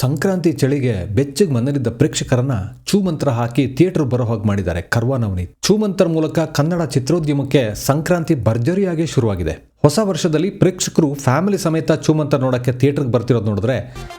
ಸಂಕ್ರಾಂತಿ ಚಳಿಗೆ ಬೆಚ್ಚಗೆ ಮನೆಯಲ್ಲಿದ್ದ ಪ್ರೇಕ್ಷಕರನ್ನ ಚೂಮಂತ್ರ ಹಾಕಿ ಥಿಯೇಟರ್ ಬರೋ ಹಾಗೆ ಮಾಡಿದ್ದಾರೆ ಕರ್ವಾನವನಿ ಚೂಮಂತ್ರ ಮೂಲಕ ಕನ್ನಡ ಚಿತ್ರೋದ್ಯಮಕ್ಕೆ ಸಂಕ್ರಾಂತಿ ಭರ್ಜರಿಯಾಗಿ ಶುರುವಾಗಿದೆ. ಹೊಸ ವರ್ಷದಲ್ಲಿ ಪ್ರೇಕ್ಷಕರು ಫ್ಯಾಮಿಲಿ ಸಮೇತ ಚೂಮಂತ್ರ ನೋಡಕ್ಕೆ ಥಿಯೇಟರ್ಗೆ ಬರ್ತಿರೋದು ನೋಡಿದ್ರೆ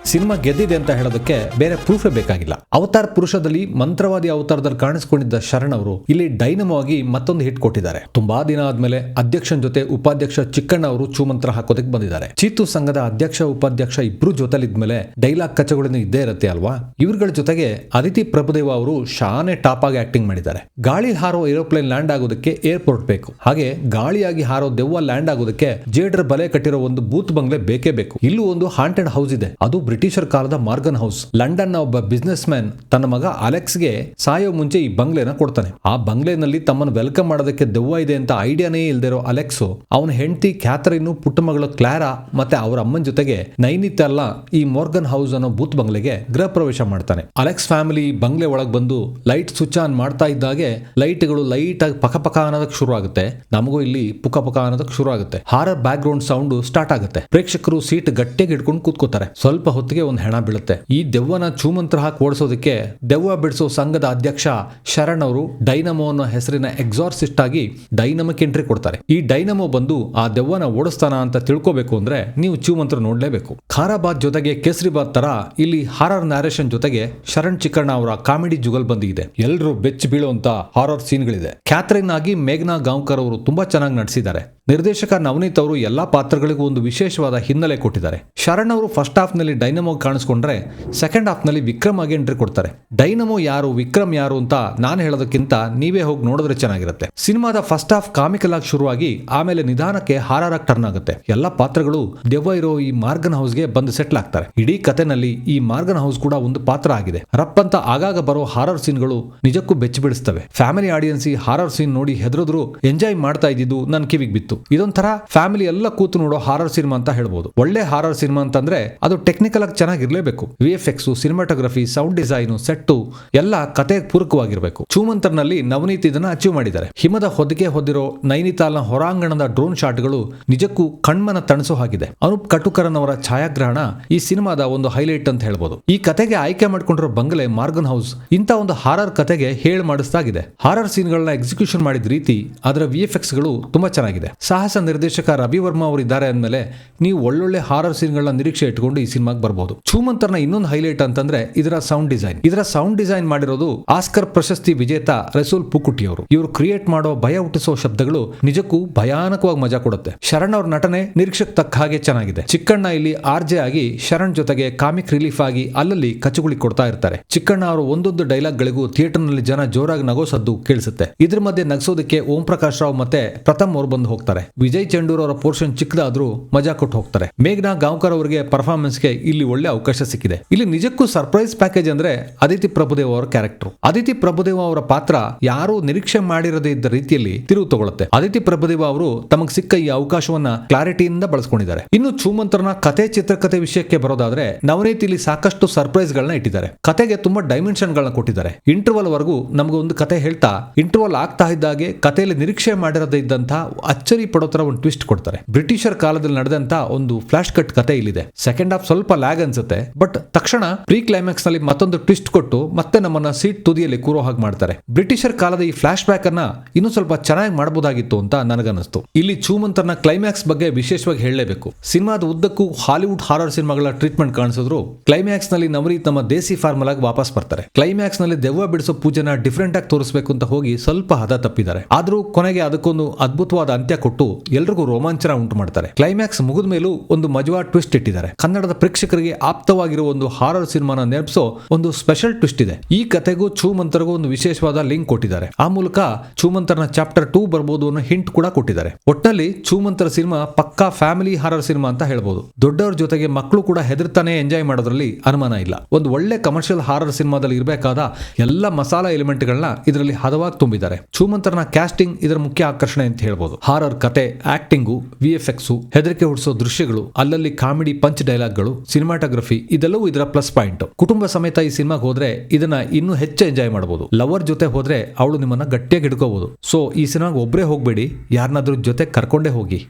ಸಿನಿಮಾ ಗೆದ್ದಿದೆ ಅಂತ ಹೇಳೋದಕ್ಕೆ ಬೇರೆ ಪ್ರೂಫೇ ಬೇಕಾಗಿಲ್ಲ. ಅವತಾರ್ ಪುರುಷದಲ್ಲಿ ಮಂತ್ರವಾದಿ ಅವತಾರದಲ್ಲಿ ಕಾಣಿಸಿಕೊಂಡಿದ್ದ ಶರಣ್ ಅವರು ಇಲ್ಲಿ ಡೈನಮೋ ಆಗಿ ಮತ್ತೊಂದು ಹಿಟ್ ಕೊಟ್ಟಿದ್ದಾರೆ. ತುಂಬಾ ದಿನ ಆದ್ಮೇಲೆ ಅಧ್ಯಕ್ಷನ ಜೊತೆ ಉಪಾಧ್ಯಕ್ಷ ಚಿಕ್ಕಣ್ಣ ಅವರು ಚೂಮಂತ್ರ ಹಾಕೋದಕ್ಕೆ ಬಂದಿದ್ದಾರೆ. ಚೀತು ಸಂಘದ ಅಧ್ಯಕ್ಷ, ಉಪಾಧ್ಯಕ್ಷ ಇಬ್ರು ಜೊತೆಲಿದ್ಮೇಲೆ ಡೈಲಾಗ್ ಕಚ್ಚಗಳನ್ನು ಇದ್ದೇ ಇರುತ್ತೆ ಅಲ್ವಾ? ಇವ್ರಗಳ ಜೊತೆಗೆ ಅದಿತಿ ಪ್ರಭುದೇವ ಅವರು ಶಾನೆ ಟಾಪ್ ಆಗಿ ಆಕ್ಟಿಂಗ್ ಮಾಡಿದ್ದಾರೆ. ಗಾಳಿ ಹಾರೋ ಏರೋಪ್ಲೇನ್ ಲ್ಯಾಂಡ್ ಆಗೋದಕ್ಕೆ ಏರ್ಪೋರ್ಟ್ ಬೇಕು. ಹಾಗೆ ಗಾಳಿಯಾಗಿ ಹಾರೋ ದೆವ್ವ ಲ್ಯಾಂಡ್ ಆಗೋದಕ್ಕೆ ಜೇಡರ್ ಬಲೆ ಕಟ್ಟಿರೋ ಒಂದು ಬೂತ್ ಬಂಗ್ಲೆ ಬೇಕೇ ಬೇಕು. ಇಲ್ಲೂ ಒಂದು ಹಾಂಟೆಡ್ ಹೌಸ್ ಇದೆ. ಅದು ಬ್ರಿಟಿಷರ್ ಕಾಲದ ಮಾರ್ಗನ್ ಹೌಸ್ ಲಂಡನ್ನ ಒಬ್ಬ ಬಿಸ್ನೆಸ್ ಮ್ಯಾನ್ ತನ್ನ ಮಗ ಅಲೆಕ್ಸ್ಗೆ ಸಾಯೋ ಮುಂಚೆ ಈ ಬಂಗ್ಲೆನ ಕೊಡ್ತಾನೆ. ಆ ಬಂಗ್ಲೆನಲ್ಲಿ ತಮ್ಮನ್ನು ವೆಲ್ಕಮ್ ಮಾಡೋದಕ್ಕೆ ದೆವ್ವ ಇದೆ ಅಂತ ಐಡಿಯಾನೇ ಇಲ್ದಿರೋ ಅಲೆಕ್ಸ್ ಅವನ ಹೆಂಡತಿ ಕ್ಯಾಥರಿನ್, ಪುಟ್ಟ ಮಗಳು ಕ್ಲಾರಾ ಮತ್ತೆ ಅವರ ಅಮ್ಮನ ಜೊತೆಗೆ ನೈನಿತಾಲ್ನ ಈ ಮೋರ್ಗನ್ ಹೌಸ್ ಅನ್ನೋ ಬೂತ್ ಬಂಗ್ಲೆಗೆ ಗೃಹ ಪ್ರವೇಶ ಮಾಡ್ತಾನೆ. ಅಲೆಕ್ಸ್ ಫ್ಯಾಮಿಲಿ ಬಂಗ್ಲೆ ಒಳಗೆ ಬಂದು ಲೈಟ್ ಸ್ವಿಚ್ ಆನ್ ಮಾಡ್ತಾ ಇದ್ದಾಗೆ ಲೈಟ್ಗಳು ಲೈಟ್ ಆಗಿ ಪಕ ಪಕ ಅನ್ನೋದಕ್ಕೆ ಶುರು ಆಗುತ್ತೆ ನಮಗೂ ಇಲ್ಲಿ ಪುಕ ಪುಕ ಅನ್ನೋದಕ್ಕೆ ಶುರು ಆಗುತ್ತೆ horror background sound start ಆಗುತ್ತೆ. ಪ್ರೇಕ್ಷಕರು ಸೀಟ್ ಗಟ್ಟಿಗೆ ಹಿಡ್ಕೊಂಡು ಕೂತ್ಕೋತಾರೆ. ಸ್ವಲ್ಪ ಹೊತ್ತಿಗೆ ಒಂದು ಹೆಣ ಬೀಳುತ್ತೆ. ಈ ದೆವ್ವನ ಚೂಮಂತ್ರ ಹಾಕಿ ಓಡಿಸೋದಕ್ಕೆ ದೆವ್ವ ಬಿಡಿಸೋ ಸಂಘದ ಅಧ್ಯಕ್ಷ ಶರಣ್ ಅವರು ಡೈನಮೋ ಅನ್ನೋ ಹೆಸರಿನ ಎಕ್ಸಾರ್ಸಿಸ್ಟ್ ಆಗಿ ಡೈನಮಕ್ ಎಂಟ್ರಿ ಕೊಡ್ತಾರೆ. ಈ ಡೈನಮೋ ಬಂದು ಆ ದೆವ್ವನ ಓಡಿಸ್ತಾನ ಅಂತ ತಿಳ್ಕೋಬೇಕು ಅಂದ್ರೆ ನೀವು ಚೂಮಂತ್ರ ನೋಡ್ಲೇಬೇಕು. ಖಾರಾಬಾದ್ ಜೊತೆಗೆ ಕೇಸರಿಬಾದ್ ತರ ಇಲ್ಲಿ ಹಾರರ್ ನ್ಯಾರೇಷನ್ ಜೊತೆಗೆ ಶರಣ್ ಚಿಕ್ಕಣ್ಣ ಅವರ ಕಾಮಿಡಿ ಜುಗಲ್ ಬಂದಿದೆ. ಎಲ್ಲರೂ ಬೆಚ್ಚ ಬೀಳುವಂತ ಹಾರರ್ ಸೀನ್ಗಳಿದೆ ಕ್ಯಾಥರಿನ್ ಆಗಿ ಮೇಘನಾ ಗಾಂವ್ಕರ್ ಅವರು ತುಂಬಾ ಚೆನ್ನಾಗಿ ನಟಿಸಿದ್ದಾರೆ ನಿರ್ದೇಶಕ ನವನೀತ್ ಅವರು ಎಲ್ಲಾ ಪಾತ್ರಗಳಿಗೂ ಒಂದು ವಿಶೇಷವಾದ ಹಿನ್ನೆಲೆ ಕೊಟ್ಟಿದ್ದಾರೆ. ಶರಣ್ ಅವರು ಫಸ್ಟ್ ಹಾಫ್ನಲ್ಲಿ ಡೈನಮೋ ಕಾಣಿಸ್ಕೊಂಡ್ರೆ ಸೆಕೆಂಡ್ ಹಾಫ್ನಲ್ಲಿ ವಿಕ್ರಮ್ ಆಗಿ ಎಂಟ್ರಿ ಕೊಡ್ತಾರೆ. ಡೈನಮೋ ಯಾರು, ವಿಕ್ರಮ್ ಯಾರು ಅಂತ ನಾನು ಹೇಳೋದಕ್ಕಿಂತ ನೀವೇ ಹೋಗಿ ನೋಡಿದ್ರೆ ಚೆನ್ನಾಗಿರುತ್ತೆ. ಸಿನಿಮಾದ ಫಸ್ಟ್ ಹಾಫ್ ಕಾಮಿಕಲ್ ಆಗಿ ಶುರುವಾಗಿ ಆಮೇಲೆ ನಿಧಾನಕ್ಕೆ ಹಾರರ್ ಆಗಿ ಟರ್ನ್ ಆಗುತ್ತೆ. ಎಲ್ಲ ಪಾತ್ರಗಳು ದೆವ್ವ ಇರೋ ಈ ಮಾರ್ಗನ್ ಹೌಸ್ಗೆ ಬಂದು ಸೆಟ್ಲ್ ಆಗ್ತಾರೆ. ಇಡೀ ಕಥೆನಲ್ಲಿ ಈ ಮಾರ್ಗನ್ ಹೌಸ್ ಕೂಡ ಒಂದು ಪಾತ್ರ ಆಗಿದೆ. ರಪ್ ಅಂತ ಆಗಾಗ ಬರೋ ಹಾರರ್ ಸೀನ್ಗಳು ನಿಜಕ್ಕೂ ಬೆಚ್ಚಿ ಬಿಡಿಸ್ತವೆ ಫ್ಯಾಮಿಲಿ ಆಡಿಯನ್ಸ್ ಈ ಹಾರರ್ ಸೀನ್ ನೋಡಿ ಹೆದರಿದ್ರು, ಎಂಜಾಯ್ ಮಾಡ್ತಾ ಇದ್ದಿದ್ದು ನನ್ನ ಕಿವಿಗೆ ಬಿತ್ತು. ಇದೊಂಥರ ಫ್ಯಾಮಿಲಿ ಎಲ್ಲ ಕೂತು ನೋಡೋ ಹಾರರ್ ಸಿನಿಮಾ ಅಂತ ಹೇಳ್ಬೋದು. ಒಳ್ಳೆ ಹಾರರ್ ಸಿನಿಮಾ ಅಂತಂದ್ರೆ ಅದು ಟೆಕ್ನಿಕಲ್ ಆಗಿ ಚೆನ್ನಾಗಿರ್ಲೇಬೇಕು. V F X cinematography sound design set ಎಲ್ಲ ಕತೆ ಪೂರಕವಾಗಿರಬೇಕು. ಚೂಮಂತರ್ನಲ್ಲಿ ನವನೀತ್ ಇದನ್ನ ಅಚೀವ್ ಮಾಡಿದ್ದಾರೆ. ಹಿಮದ ಹೊದಿಕೆ ಹೊದ್ದಿರೋ ನೈನಿತಾಲ್ನ ಹೊರಾಂಗಣದ ಡ್ರೋನ್ ಶಾಟ್ಗಳು ನಿಜಕ್ಕೂ ಕಣ್ಮನ ತಣಿಸೋ ಹಾಗಿದೆ. ಅನೂಪ್ ಕಟುಕರನ್ ಅವರ ಛಾಯಾಗ್ರಹಣ ಈ ಸಿನಿಮಾದ ಒಂದು ಹೈಲೈಟ್ ಅಂತ ಹೇಳ್ಬೋದು. ಈ ಕತೆಗೆ ಆಯ್ಕೆ ಮಾಡಿಕೊಂಡಿರೋ ಬಂಗಲೆ ಮಾರ್ಗನ್ ಹೌಸ್ ಇಂಥ ಒಂದು ಹಾರರ್ ಕತೆಗೆ ಹೇಳ್ ಮಾಡಿಸ್ತಾಗಿದೆ ಹಾರರ್ ಸೀನ್ಗಳನ್ನ ಎಕ್ಸಿಕ್ಯೂಷನ್ ಮಾಡಿದ ರೀತಿ ಅದರ ವಿ ಎಫ್ ಎಕ್ಸ್ಗಳು ತುಂಬಾ ಚೆನ್ನಾಗಿದೆ. ಸಾಹಸ ನಿರ್ದೇಶಕ ರವಿ ವರ್ಮಾ ಅವರು ಇದ್ದಾರೆ ಅಂದಮೇಲೆ ನೀವು ಒಳ್ಳೊಳ್ಳೆ ಹಾರರ್ ಸೀನ್ಗಳನ್ನ ನಿರೀಕ್ಷೆ ಇಟ್ಕೊಂಡು ಈ ಸಿನಿಮಾಗೆ ಬರಬಹುದು ಛೂಮಂತರ್ನ ಇನ್ನೊಂದು ಹೈಲೈಟ್ ಅಂತಂದ್ರೆ ಇದರ ಸೌಂಡ್ ಡಿಸೈನ್ ಇದರ ಸೌಂಡ್ ಡಿಸೈನ್ ಮಾಡಿರೋದು ಆಸ್ಕರ್ ಪ್ರಶಸ್ತಿ ವಿಜೇತ ರಸೂಲ್ ಪುಕುಟಿ ಅವರು. ಇವರು ಕ್ರಿಯೇಟ್ ಮಾಡೋ ಭಯ ಹುಟ್ಟಿಸೋ ಶಬ್ದಗಳು ನಿಜಕ್ಕೂ ಭಯಾನಕವಾಗಿ ಮಜಾ ಕೊಡುತ್ತೆ. ಶರಣ್ ಅವ್ರ ನಟನೆ ನಿರೀಕ್ಷೆಗೆ ತಕ್ಕ ಹಾಗೆ ಚೆನ್ನಾಗಿದೆ. ಚಿಕ್ಕಣ್ಣ ಇಲ್ಲಿ ಆರ್ ಜೆ ಆಗಿ ಶರಣ್ ಜೊತೆಗೆ ಕಾಮಿಕ್ ರಿಲೀಫ್ ಆಗಿ ಅಲ್ಲಲ್ಲಿ ಕಚುಗುಳಿ ಕೊಡ್ತಾ ಇರ್ತಾರೆ. ಚಿಕ್ಕಣ್ಣ ಅವರು ಒಂದೊಂದು ಡೈಲಾಗ್ ಗಳಿಗೂ ಥಿಯೇಟರ್ನಲ್ಲಿ ಜನ ಜೋರಾಗಿ ನಗೋ ಸದ್ದು ಕೇಳಿಸುತ್ತೆ. ಇದ್ರ ಮಧ್ಯೆ ನಗಿಸೋದಕ್ಕೆ ಓಂ ಪ್ರಕಾಶ್ ರಾವ್ ಮತ್ತೆ ಪ್ರಥಮ್ ಅವರು ಬಂದು ಹೋಗ್ತಾರೆ. ವಿಜಯ್ ಚಂಡೂರ್ ಅವರ ಪೋರ್ಷನ್ ಚಿಕ್ಕದಾದ್ರೂ ಮಜಾ ಕೊಟ್ಟು ಹೋಗ್ತಾರೆ. ಮೇಘ್ನಾ ಗಾಂವ್ಕರ್ ಅವರಿಗೆ ಪರ್ಫಾರ್ಮೆನ್ಸ್ಗೆ ಇಲ್ಲಿ ಒಳ್ಳೆ ಅವಕಾಶ ಸಿಕ್ಕಿದೆ. ಇಲ್ಲಿ ನಿಜಕ್ಕೂ ಸರ್ಪ್ರೈಸ್ ಪ್ಯಾಕೇಜ್ ಅಂದ್ರೆ ಅದಿತಿ ಪ್ರಭುದೇವ್ ಅವರ ಕ್ಯಾರೆಕ್ಟರ್ ಅದಿತಿ ಪ್ರಭುದೇವ ಅವರ ಪಾತ್ರ ಯಾರು ನಿರೀಕ್ಷೆ ಮಾಡಿರದೇ ಇದ್ದ ರೀತಿಯಲ್ಲಿ ತಿರುವು ತಗೊಳ್ಳುತ್ತೆ ಅದಿತಿ ಪ್ರಭುದೇವ ಅವರು ತಮಗೆ ಸಿಕ್ಕ ಈ ಅವಕಾಶವನ್ನ ಕ್ಲಾರಿಟಿಯಿಂದ ಬಳಸ್ಕೊಂಡಿದ್ದಾರೆ. ಇನ್ನು ಚೂಮಂತ್ರನ ಕತೆ ಚಿತ್ರಕಥೆ ವಿಷಯಕ್ಕೆ ಬರೋದಾದ್ರೆ ನವನೀತ್ ಇಲ್ಲಿ ಸಾಕಷ್ಟು ಸರ್ಪ್ರೈಸ್ ಗಳನ್ನ ಇಟ್ಟಿದ್ದಾರೆ. ಕತೆಗೆ ತುಂಬಾ ಡೈಮೆನ್ಷನ್ ಗಳನ್ನ ಕೊಟ್ಟಿದ್ದಾರೆ. ಇಂಟರ್ವಲ್ ವರೆಗೂ ನಮಗೆ ಒಂದು ಕತೆ ಹೇಳ್ತಾ ಇಂಟರ್ವಲ್ ಆಗ್ತಾ ಇದ್ದಾಗೆ ಕಥೆಯಲ್ಲಿ ನಿರೀಕ್ಷೆ ಮಾಡಿರದೇ ಇದ್ದಂತಹ ಅಚ್ಚರಿ ತರ ಒಂದು ಟ್ವಿಸ್ಟ್ ಕೊಡ್ತಾರೆ. ಬ್ರಿಟಿಷರ್ ಕಾಲದಲ್ಲಿ ನಡೆದಂತ ಒಂದು ಫ್ಲಾಶ್ ಕಟ್ ಕತೆ ಇಲ್ಲಿದೆ. ಸೆಕೆಂಡ್ ಹಾಫ್ ಸ್ವಲ್ಪ ಲ್ಯಾಗ್ ಅನ್ಸುತ್ತೆ ಬಟ್ ತಕ್ಷಣ ಪ್ರೀ ಕ್ಲೈಮ್ಯಾಕ್ಸ್ನಲ್ಲಿ ಮತ್ತೊಂದು ಟ್ವಿಸ್ಟ್ ಕೊಟ್ಟು ಮತ್ತೆ ನಮ್ಮನ್ನ ಸೀಟ್ ತುದಿಯಲ್ಲಿ ಕೂರೋ ಹಾಗೆ ಮಾಡ್ತಾರೆ. ಬ್ರಿಟಿಷರ್ ಕಾಲದ ಈ ಫ್ಲಾಶ್ ಬ್ಯಾಕ್ ಅನ್ನ ಇನ್ನೂ ಸ್ವಲ್ಪ ಚೆನ್ನಾಗಿ ಮಾಡಬಹುದಾಗಿತ್ತು ಅಂತ ನನಗನ್ನಿಸ್ತು. ಇಲ್ಲಿ ಚೂಮಂತರ್ನ ಕ್ಲೈಮ್ಯಾಕ್ಸ್ ಬಗ್ಗೆ ವಿಶೇಷವಾಗಿ ಹೇಳಲೇಬೇಕು. ಸಿನಿಮಾದ ಉದ್ದಕ್ಕೂ ಹಾಲಿವುಡ್ ಹಾರರ್ ಸಿನಿಮಾಗಳ ಟ್ರೀಟ್ಮೆಂಟ್ ಕಾಣಿಸಿದ್ರು. ಕ್ಲೈಮ್ಯಾಕ್ಸ್ನಲ್ಲಿ ನವರಿ ನಮ್ಮ ದೇಸಿ ಫಾರ್ಮುಲ್ ವಾಪಸ್ ಬರ್ತಾರೆ. ಕ್ಲೈಮ್ಯಾಕ್ಸ್ನಲ್ಲಿ ದೆವ್ವ ಬಿಡಿಸೋ ಪೂಜೆನ ಡಿಫ್ರೆಂಟ್ ಆಗಿ ತೋರಿಸಬೇಕು ಅಂತ ಹೋಗಿ ಸ್ವಲ್ಪ ಹದ ತಪ್ಪಿದ್ದಾರೆ. ಆದ್ರೂ ಕೊನೆಗೆ ಅದಕ್ಕೊಂದು ಅದ್ಭುತವಾದ ಅಂತ್ಯ ಕೊಟ್ಟು ಎಲ್ರಿಗೂ ರೋಮಾಂಚನ ಉಂಟು ಮಾಡ್ತಾರೆ. ಕ್ಲೈಮ್ಯಾಕ್ಸ್ ಮುಗಿದ ಮೇಲೂ ಒಂದು ಮಜವಾ ಟ್ವಿಸ್ಟ್ ಇಟ್ಟಿದ್ದಾರೆ. ಕನ್ನಡದ ಪ್ರೇಕ್ಷಕರಿಗೆ ಆಪ್ತವಾಗಿರುವ ಒಂದು ಹಾರರ್ ಸಿನಿಮಾನ ನೆನಪಿಸೋ ಒಂದು ಸ್ಪೆಷಲ್ ಟ್ವಿಸ್ಟ್ ಇದೆ. ಈ ಕಥೆಗೂ ಚೂಮಂತರ್ಗೂ ಒಂದು ವಿಶೇಷವಾದ ಲಿಂಕ್ ಕೊಟ್ಟಿದ್ದಾರೆ. ಆ ಮೂಲಕ ಚೂಮಂತರ್ನ ಚಾಪ್ಟರ್ ಟೂ ಬರಬಹುದು ಅನ್ನೋ ಹಿಂಟ್ ಕೂಡ ಕೊಟ್ಟಿದ್ದಾರೆ. ಒಟ್ಟಲ್ಲಿ ಚೂಮಂತರ ಸಿನಿಮಾ ಪಕ್ಕಾ ಫ್ಯಾಮಿಲಿ ಹಾರರ್ ಸಿನಿಮಾ ಅಂತ ಹೇಳಬಹುದು ದೊಡ್ಡವರ ಜೊತೆಗೆ ಮಕ್ಕಳು ಕೂಡ ಹೆದರ್ತಾನೆ ಎಂಜಾಯ್ ಮಾಡೋದ್ರಲ್ಲಿ ಅನುಮಾನ ಇಲ್ಲ. ಒಂದು ಒಳ್ಳೆ ಕಮರ್ಷಿಯಲ್ ಹಾರರ್ ಸಿನಿಮಾದಲ್ಲಿ ಇರಬೇಕಾದ ಎಲ್ಲ ಮಸಾಲಾ ಎಲಿಮೆಂಟ್ಗಳನ್ನ ಇದರಲ್ಲಿ ಹದವಾಗಿ ತುಂಬಿದ್ದಾರೆ. ಚೂಮಂತರ್ನ ಕ್ಯಾಸ್ಟಿಂಗ್ ಇದರ ಮುಖ್ಯ ಆಕರ್ಷಣೆ ಅಂತ ಹೇಳ್ಬೋದು. ಹಾರರ್ ಕತೆ ಆಕ್ಟಿಂಗು ವಿ ಎಫ್ ಎಕ್ಸು ಹೆದರಿಕೆ ಹುಡಿಸೋ ದೃಶ್ಯಗಳು, ಅಲ್ಲಲ್ಲಿ ಕಾಮಿಡಿ ಪಂಚ್ ಡೈಲಾಗ್ಗಳು ಸಿನಿಮಾಟೋಗ್ರಫಿ ಇದೆಲ್ಲವೂ ಇದರ ಪ್ಲಸ್ ಪಾಯಿಂಟ್ ಕುಟುಂಬ ಸಮೇತ ಈ ಸಿನಿಮಾಗೆ ಹೋದ್ರೆ ಇದನ್ನ ಇನ್ನೂ ಹೆಚ್ಚು ಎಂಜಾಯ್ ಮಾಡಬಹುದು ಲವರ್ ಜೊತೆ ಹೋದ್ರೆ ಅವಳು ನಿಮ್ಮನ್ನ ಗಟ್ಟಿಯಾಗಿ ಹಿಡ್ಕೋಬಹುದು ಸೊ ಈ ಸಿನಿಮಾಗೆ ಒಬ್ಬರೇ ಹೋಗ್ಬೇಡಿ ಯಾರನ್ನಾದ್ರೂ ಜೊತೆ ಕರ್ಕೊಂಡೇ ಹೋಗಿ.